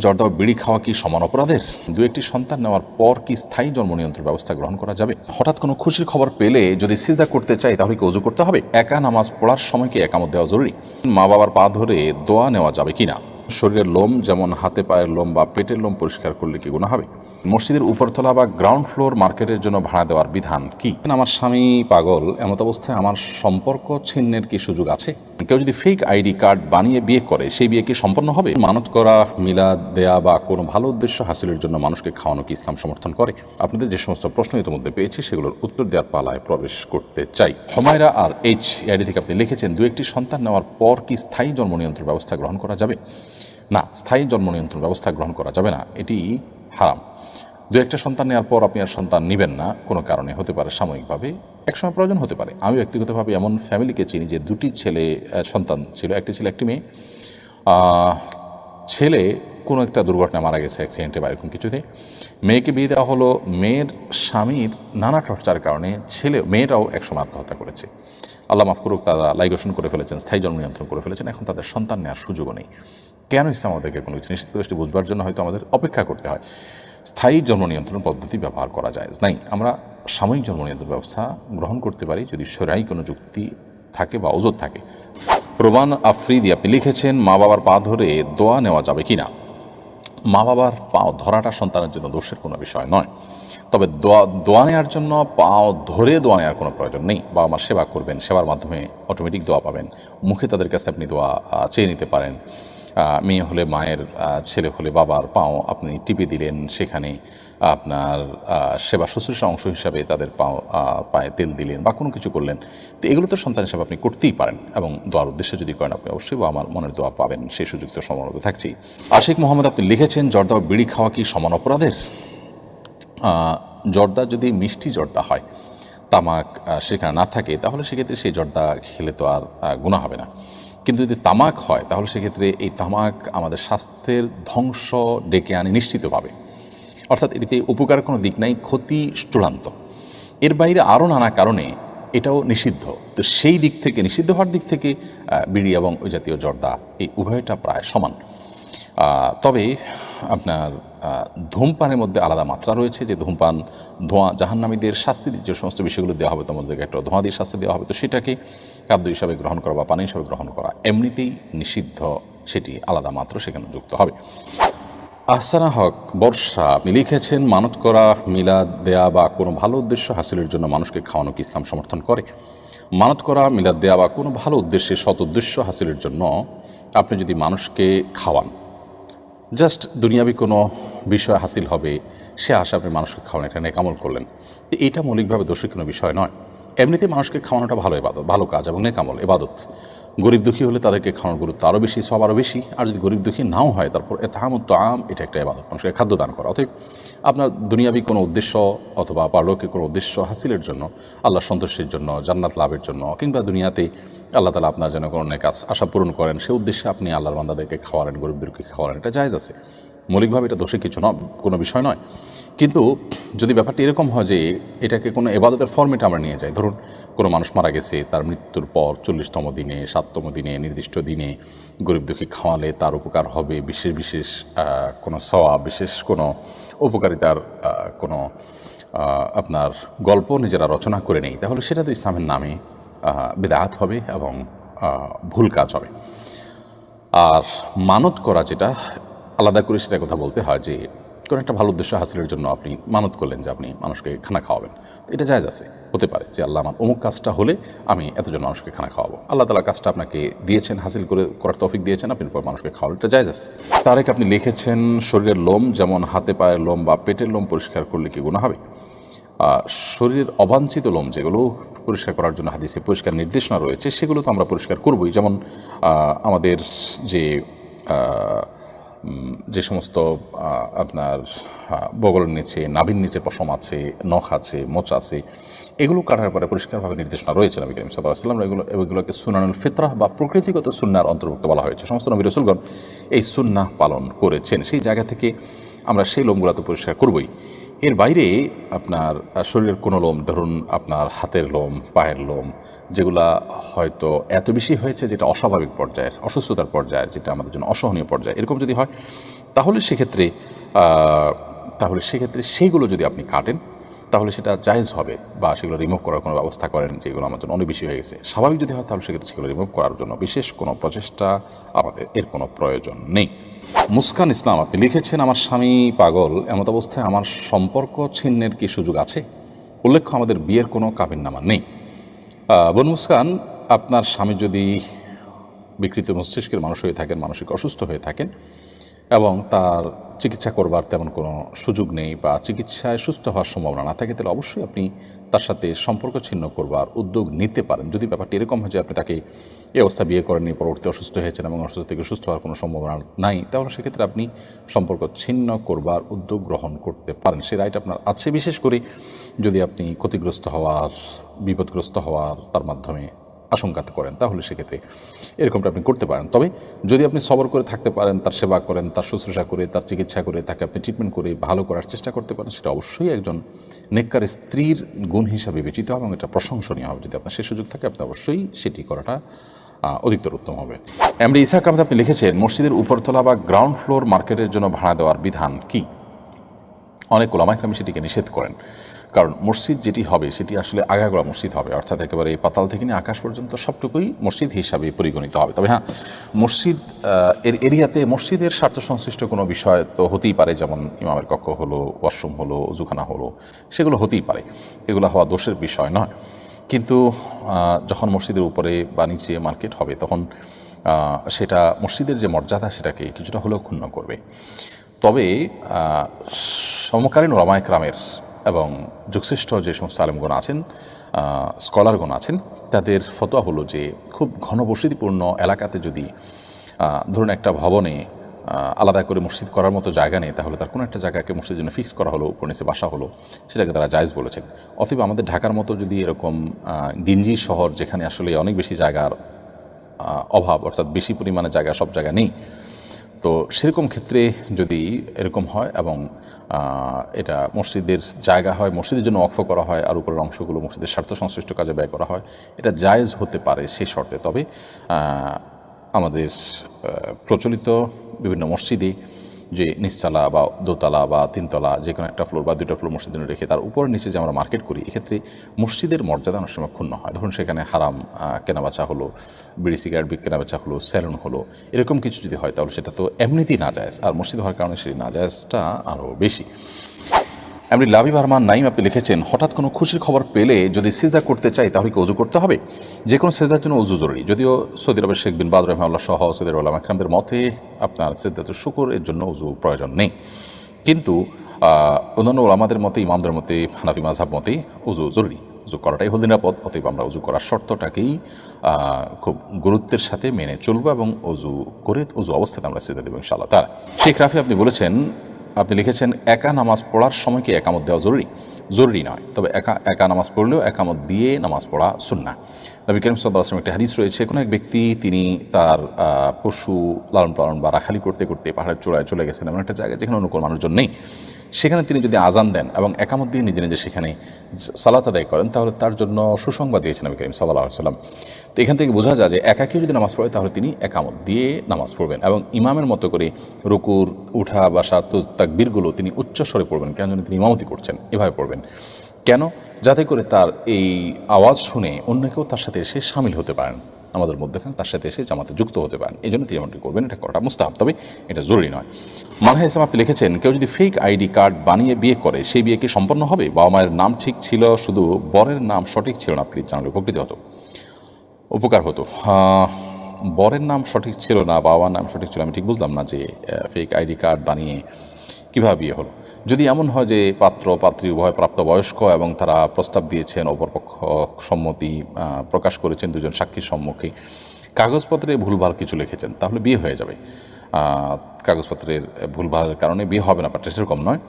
জর্দা বিড়ি খাওয়া কি সমান অপরাধের? দু একটি সন্তান নেওয়ার পর কি স্থায়ী জন্ম নিয়ন্ত্রণ ব্যবস্থা গ্রহণ করা যাবে? হঠাৎ কোনো খুশির খবর পেলে যদি সিজদা করতে চাই তাহলে কি অজু করতে হবে? একা নামাজ পড়ার সময় কি একামত দেওয়া জরুরি? মা বাবার পা ধরে দোয়া নেওয়া যাবে কিনা? শরীরের লোম, যেমন হাতে পায়ের লোম বা পেটের লোম পরিষ্কার করলে কি গুণা হবে? মসজিদের উপরতলা বা গ্রাউন্ড ফ্লোর মার্কেটের জন্য ভাড়া দেওয়ার বিধান কি? আমার স্বামী পাগল, এমত অবস্থায় আমার সম্পর্ক ছিন্নের কি সুযোগ আছে? কেউ যদি ফেক আইডি কার্ড বানিয়ে বিয়ে করে, সেই বিয়ে কি সম্পন্ন হবে? মানত করা, মিলাদ দেয়া বা কোনো ভালো উদ্দেশ্য হাসিলের জন্য মানুষকে খাওয়ানো কি ইসলাম সমর্থন করে? আপনাদের যে সমস্ত প্রশ্ন ইতিমধ্যে পেয়েছি, সেগুলোর উত্তর দেওয়ার পালায় প্রবেশ করতে চাই। হমায়রা আর এইচ আইডি থেকে আপনি লিখেছেন, দু একটি সন্তান নেওয়ার পর কি স্থায়ী জন্ম নিয়ন্ত্রণ ব্যবস্থা গ্রহণ করা যাবে? না, স্থায়ী জন্ম নিয়ন্ত্রণ ব্যবস্থা গ্রহণ করা যাবে না। এটি হারাম। দু একটা সন্তান নেওয়ার পর আপনি আর সন্তান নেবেন না, কোনো কারণে, হতে পারে সাময়িকভাবে। একসময় প্রয়োজন হতে পারে। আমি ব্যক্তিগতভাবে এমন ফ্যামিলিকে চিনি যে দুটি ছেলে সন্তান ছিল, একটি ছিল, একটি মেয়ে। ছেলে কোনো একটা দুর্ঘটনা মারা গেছে অ্যাক্সিডেন্টে বা এরকম কিছুতে। মেয়েকে বিয়ে দেওয়া হলো, মেয়ের স্বামীর নানা টর্চার কারণে ছেলে মেয়েরাও একসময় আত্মহত্যা করেছে। আল্লাহ মাফ করুক, তারা লাইগেশন করে ফেলেছেন, স্থায়ী জন্ম নিয়ন্ত্রণ করে ফেলেছেন, এখন তাদের সন্তান নেওয়ার সুযোগও নেই। কেন ইসলাম আমাদেরকে কোনো করে, সেটি বুঝবার জন্য হয়তো আমাদের অপেক্ষা করতে হয়। স্থায়ী জন্ম নিয়ন্ত্রণ পদ্ধতি ব্যবহার করা যায়। নাই, আমরা সাময়িক জন্ম নিয়ন্ত্রণ ব্যবস্থা গ্রহণ করতে পারি যদি সরাই কোনো যুক্তি থাকে বা ওজোর থাকে। প্রমাণ আফ্রিদি, আপনি লিখেছেন, মা বাবার পা ধরে দোয়া নেওয়া যাবে কি না মা বাবার পা ধরাটা সন্তানের জন্য দোষের কোনো বিষয় নয়। তবে দোয়া দোয়া নেওয়ার জন্য পাও ধরে দোয়া নেওয়ার কোনো প্রয়োজন নেই। বাবা মার সেবা করবেন, সেবার মাধ্যমে অটোমেটিক দোয়া পাবেন। মুখে তাদের কাছে আপনি দোয়া চেয়ে নিতে পারেন। মেয়ে হলে মায়ের ছেলে হলে বাবার পাও আপনি টিপে দিলেন, সেখানে আপনার সেবা শুশ্রূষা অংশ হিসাবে তাদের পাও পায়ে তেল দিলেন বা কোনো কিছু করলেন। তো এগুলো তো সন্তান হিসাবে আপনি করতেই পারেন এবং দোয়ার উদ্দেশ্যে যদি করেন, আপনি অবশ্যই বা আমার মনের দোয়া পাবেন। সেই সুযোগ তো সমানত থাকছেই। আশিক মোহাম্মদ, আপনি লিখেছেন, জর্দা বিড়ি খাওয়া কি সমান অপরাধের? জর্দা যদি মিষ্টি জর্দা হয়, তামাক সেখানে না থাকে, তাহলে সেক্ষেত্রে সেই জর্দা খেলে তো আর গুণা হবে না। কিন্তু যদি তামাক হয়, তাহলে সেক্ষেত্রে এই তামাক আমাদের স্বাস্থ্যের ধ্বংস ডেকে আনে নিশ্চিতভাবে অর্থাৎ এটিতে উপকার কোনো দিক নাই, ক্ষতি চূড়ান্ত। এর বাইরে আরও নানা কারণে এটাও নিষিদ্ধ। তো সেই দিক থেকে, নিষিদ্ধ হওয়ার দিক থেকে বিড়ি এবং ওই জাতীয় জর্দা, এই উভয়টা প্রায় সমান। তবে আপনার ধূমপানের মধ্যে আলাদা মাত্রা রয়েছে যে ধূমপান, ধোঁয়া, জাহান্নামীদের শাস্তি যে সমস্ত বিষয়গুলো দেওয়া হবে তোমাদেরকে একটা ধোঁয়া দিয়ে শাস্তি দেওয়া হবে, তো সেটাকে খাদ্য হিসাবে গ্রহণ করা বা পানি হিসাবে গ্রহণ করা এমনিতেই নিষিদ্ধ, সেটি আলাদা মাত্র সেখানে যুক্ত হবে। আহসানা হক, বর্ষা, আপনি লিখেছেন, মানত করা, মিলাদ দেয়া বা কোনো ভালো উদ্দেশ্য হাসিলের জন্য মানুষকে খাওয়ানো কি ইসলাম সমর্থন করে? মানত করা, মিলাদ দেয়া বা কোনো ভালো উদ্দেশ্যে সৎ উদ্দেশ্য হাসিলের জন্য আপনি যদি মানুষকে খাওয়ান জাস্ট দুনিয়াবি কোনো বিষয় হাসিল হবে, সে আশা আপনি মানুষকে খাওয়ানো, এটা নেকামল করলেন। এটা মৌলিকভাবে দোষী কোনো বিষয় নয়। এমনিতে মানুষকে খাওয়ানোটা ভালো এবাদত, ভালো কাজ এবং নেকামল এবাদত। গরিব দুঃখী হলে তাদেরকে খাওয়ানোর গুরুত্ব আরও বেশি, সব আরও বেশি। আর যদি গরিব দুঃখী নাও হয়, তারপর এতামত আম এটা একটা এবাদত মানুষকে খাদ্য দান করা। অতএব আপনার দুনিয়াবি কোনো উদ্দেশ্য অথবা পারলৌকিক কোনো উদ্দেশ্য হাসিলের জন্য আল্লাহ সন্তোষের জন্য, জান্নাত লাভের জন্য, কিংবা দুনিয়াতে আল্লাহ তালা আপনার যেন কোনো কাজ আশ- আশা পূরণ করেন, সে উদ্দেশ্যে আপনি আল্লাহর বান্দাদেরকে খাওয়ালেন, গরিব দুঃখী খাওয়ালেন, এটা জায়জ আছে। মৌলিকভাবে এটা দোষে কিছু নয়, কোনো বিষয় নয়। কিন্তু যদি ব্যাপারটি এরকম হয় যে এটাকে কোনো এবাদতের ফর্মেটে আমরা নিয়ে যাই, ধরুন কোনো মানুষ মারা গেছে, তার মৃত্যুর পর চল্লিশতম দিনে, সাততম দিনে, নির্দিষ্ট দিনে গরিব দুঃখী খাওয়ালে তার উপকার হবে, বিশেষ বিশেষ কোনো সওয়া বিশেষ কোনো উপকারিতার কোনো আপনার গল্প নিজেরা রচনা করে নেই, তাহলে সেটা তো ইসলামের নামে বেদাত হবে এবং ভুল কাজ হবে। আর মানত করা যেটা আলাদা করে সেটা কথা বলতে হয় যে, কোনো একটা ভালো উদ্দেশ্য হাসিলের জন্য আপনি মানত করলেন যে আপনি মানুষকে খানা খাওয়াবেন। তো এটা জায়জ আছে, হতে পারে যে আল্লাহ আমার অমুক কাজটা হলে আমি এতজন মানুষকে খানা খাওয়াবো। আল্লাহ তালা কাজটা আপনাকে দিয়েছেন, হাসিল করে, করার তৌফিক দিয়েছেন, আপনি পর মানুষকে খাওয়ানো এটা জায়জ আছে। তারেক আপনি লিখেছেন, শরীরের লোম যেমন হাতে পায়ের লোম বা পেটের লোম পরিষ্কার করলে কি গুণা হবে? শরীরের অবাঞ্ছিত লোম যেগুলো পরিষ্কার করার জন্য হাদিসে পরিষ্কার নির্দেশনা রয়েছে, সেগুলো তো আমরা পরিষ্কার করবই। যেমন আমাদের যে যে সমস্ত আপনার বগলের নিচে, নাভির নিচে পশম আছে, নখ আছে, মোচ আছে, এগুলো কাটার পরে পরিষ্কারভাবে নির্দেশনা রয়েছে নবী করিম সাল্লাহ আসলাম এগুলো, এগুলোকে সুনানুল ফিতরাহ বা প্রকৃতিগত সুন্নার অন্তর্ভুক্ত বলা হয়েছে। সমস্ত নবী রসুলগণ এই সুন্না পালন করেছেন। সেই জায়গা থেকে আমরা সেই লোমগুলো তো পরিষ্কার করবই। এর বাইরে আপনার শরীরের কোনো লোম, ধরুন আপনার হাতের লোম, পায়ের লোম, যেগুলা হয়তো এত বেশি হয়েছে যেটা অস্বাভাবিক পর্যায়ের, অসুস্থতার পর্যায়ের, যেটা আমাদের জন্য অসহনীয় পর্যায়ে, এরকম যদি হয়, তাহলে সেক্ষেত্রে তাহলে সেক্ষেত্রে সেইগুলো যদি আপনি কাটেন, তাহলে সেটা জায়েজ হবে বা সেগুলো রিমুভ করার কোনো ব্যবস্থা করেন যেগুলো আমার জন্য অনেক বেশি হয়ে গেছে। স্বাভাবিক যদি হয়, তাহলে সেক্ষেত্রে সেগুলো রিমুভ করার জন্য বিশেষ কোনো প্রচেষ্টা আমাদের, এর কোনো প্রয়োজন নেই। মুস্কান ইসলাম, আপনি লিখেছেন, আমার স্বামী পাগল, এমত অবস্থায় আমার সম্পর্ক ছিন্নের কি সুযোগ আছে? উল্লেখ্য, আমাদের বিয়ের কোনো কাবিননামা নেই। বোন মুস্কান, আপনার স্বামী যদি বিকৃত মস্তিষ্কের মানুষ হয়ে থাকেন, মানসিক অসুস্থ হয়ে থাকেন এবং তার চিকিৎসা করবার তেমন কোনো সুযোগ নেই বা চিকিৎসায় সুস্থ হওয়ার সম্ভাবনা না থাকে, তাহলে অবশ্যই আপনি তার সাথে সম্পর্ক ছিন্ন করবার উদ্যোগ নিতে পারেন। যদি ব্যাপারটি এরকম হয় যে আপনি তাকে এই অবস্থা বিয়ে করেননি পরবর্তী অসুস্থ হয়েছেন এবং অসুস্থ থেকে সুস্থ হওয়ার কোনো সম্ভাবনা নাই, তাহলে সেক্ষেত্রে আপনি সম্পর্ক ছিন্ন করবার উদ্যোগ গ্রহণ করতে পারেন। সে রাইট আপনার আছে। বিশেষ করে যদি আপনি ক্ষতিগ্রস্ত হওয়ার, বিপদগ্রস্ত হওয়ার তার মাধ্যমে আশঙ্কা করেন, তাহলে সেক্ষেত্রে এরকমটা আপনি করতে পারেন। তবে যদি আপনি সবর করে থাকতে পারেন, তার সেবা করেন, তার শুশ্রূষা করে, তার চিকিৎসা করে, তাকে আপনি ট্রিটমেন্ট করে ভালো করার চেষ্টা করতে পারেন, সেটা অবশ্যই একজন নেককার স্ত্রীর গুণ হিসাবে বিবেচিত হবে এবং এটা প্রশংসনীয় হবে। যদি আপনার সে সুযোগ থাকে, আপনি অবশ্যই সেটি করাটা অধিকতর উত্তম হবে। এমনি ইসাক আহমেদ, আপনি লিখেছেন, মসজিদের উপরতলা বা গ্রাউন্ড ফ্লোর মার্কেটের জন্য ভাড়া দেওয়ার বিধান কী? অনেক ওলামাইকরামি সেটিকে নিষেধ করেন। কারণ মসজিদ যেটি হবে, সেটি আসলে আগাগোড়া মসজিদ হবে, অর্থাৎ একেবারে পাতাল থেকে নিয়ে আকাশ পর্যন্ত সবটুকুই মসজিদ হিসাবে পরিগণিত হবে। তবে হ্যাঁ মসজিদ এর এরিয়াতে মসজিদের স্বার্থ সংশ্লিষ্ট কোনো বিষয় তো হতেই পারে, যেমন ইমামের কক্ষ হলো, ওয়াশরুম হলো, উজুখানা হলো, সেগুলো হতেই পারে। এগুলো হওয়া দোষের বিষয় নয়। কিন্তু যখন মসজিদের উপরে বা নিচে মার্কেট হবে, তখন সেটা মসজিদের যে মর্যাদা, সেটাকে কিছুটা হলেও ক্ষুণ্ণ করবে। তবে সমকালীন ওলামায় ক্রামের এবং যুগশ্রেষ্ঠ যে সমস্ত আলেমগণ আছেন স্কলারগণ আছেন, তাদের ফতোয়া হলো যে খুব ঘনবসতিপূর্ণ এলাকাতে যদি ধরুন একটা ভবনে আলাদা করে মসজিদ করার মতো জায়গা নেই, তাহলে তার কোনো একটা জায়গাকে মসজিদের জন্য ফিক্স করা হলো, উপর নিচে বাসা হলো, সেটাকে তারা জায়জ বলেছেন। অতএব আমাদের ঢাকার মতো যদি এরকম গিঞ্জি শহর যেখানে আসলে অনেক বেশি জায়গার অভাব, অর্থাৎ বেশি পরিমাণে জায়গা, সব জায়গা নেই তো সেরকম ক্ষেত্রে যদি এরকম হয় এবং এটা মসজিদের জায়গা হয়, মসজিদের জন্য অক্ষ করা হয়, আর উপরের অংশগুলো মসজিদের স্বার্থ সংশ্লিষ্ট কাজে ব্যয় করা হয়, এটা জায়েজ হতে পারে সেই শর্তে। তবে আমাদের প্রচলিত বিভিন্ন মসজিদে যে নিচতলা বা দোতলা বা তিনতলা যে কোনো একটা ফ্লোর বা দুটো ফ্লোর মসজিদ রেখে তার উপর নিচে যে আমরা মার্কেট করি, এক্ষেত্রে মসজিদের মর্যাদা অনেক সময় ক্ষুণ্ণ হয়। ধরুন সেখানে হারাম কেনাবেচা হলো, বিড়ি সিগারেট বিক কেনাবেচা হলো স্যালুন হলো, এরকম কিছু যদি হয় তাহলে সেটা তো এমনিতেই না যায় আর মসজিদ হওয়ার কারণে সেই না আরও বেশি। এমনি লাভি বারমান নাইম আপনি লিখেছেন, হঠাৎ কোনো খুশির খবর পেলে যদি সিজদা করতে চাই তাহলে কি অজু করতে হবে? যে কোনো সিজদার জন্য অজু জরুরি। যদিও সৌদি আরবের শেখ বিন বাদ রহমাল্লাহ সহ সৌদি আরব আলম আকরামদের মতে আপনার সিদ্ধাতুর শুকুর, এর জন্য অজু প্রয়োজন নেই। কিন্তু অন্যান্য ওলামাদের মতে, ইমামদের মতে, হানাফি মাঝহাব মতে উজু জরুরি। উজু করাটাই হল নিরাপদ, অতএব আমরা উজু করার শর্তটাকেই খুব গুরুত্বের সাথে মেনে চলবো এবং উজু করে উজু অবস্থাতে আমরা সিদ্ধা দেবো ইনশাআল্লাহ তার শেখ রাফি আপনি বলেছেন আপনি লিখেছেন, একা নামাজ পড়ার সময় কি একামত দেওয়া জরুরি? জরুরি নয়। তবে একা একা নামাজ পড়লেও একামত দিয়ে নামাজ পড়া সুন্না নবী করিম সাল্লাহ একটা হাদিস রয়েছে, কোনো এক ব্যক্তি তিনি তার পশু লালন পালন বা রাখালি করতে করতে পাহাড়ের চূড়ায় চলে গেছেন, এমন একটা জায়গায় যেখানে অনুকূল মানুষজন নেই। সেখানে তিনি যদি আজান দেন এবং একামত দিয়ে নিজে নিজে সেখানে সালাত আদায় করেন, তাহলে তার জন্য সুসংবাদ দিয়েছেন আমি করিম সাল্লাহ সাল্লাম তো এখান থেকে বোঝা যায় যে একাকে যদি নামাজ পড়ে, তাহলে তিনি একামত দিয়ে নামাজ পড়বেন এবং ইমামের মতো করে রুকুর, উঠা, বাসা তাকবীরগুলো তিনি উচ্চস্বরে পড়বেন। কেন তিনি ইমামতি করছেন, এভাবে পড়বেন। কেন? যাতে করে তার এই আওয়াজ শুনে অন্য কেউ তার সাথে এসে সামিল হতে পারেন। আমাদের মধ্যেখানে তার সাথে এসে জামাতে যুক্ত হতে পারেন। এই জন্য তিনি এমনটি করবেন, এটা করাটা মুস্তাহাব। তবে এটা জরুরি নয়। মানহা ইসলাম, আপনি লিখেছেন, কেউ যদি ফেক আইডি কার্ড বানিয়ে বিয়ে করে, সেই বিয়ে কি সম্পন্ন হবে? বাবা মায়ের নাম ঠিক ছিল, শুধু বরের নাম সঠিক ছিল না প্লিজ জানালে উপকৃত হতো। উপকার হতো। বরের নাম সঠিক ছিল না, বাবার নাম সঠিক ছিল আমি ঠিক বুঝলাম না যে ফেক আইডি কার্ড বানিয়ে কীভাবে বিয়ে হলো। যদি এমন হয় যে পাত্র, পাত্রী উভয় প্রাপ্তবয়স্ক এবং তারা প্রস্তাব দিয়েছেন, অপরপক্ষ সম্মতি প্রকাশ করেছেন, দুজন সাক্ষীর সম্মুখে কাগজপত্রে ভুলভাল কিছু লিখেছেন, তাহলে বিয়ে হয়ে যাবে। কাগজপত্রের ভুলভালের কারণে বিয়ে হবে না ব্যাপারটা সেরকম নয়।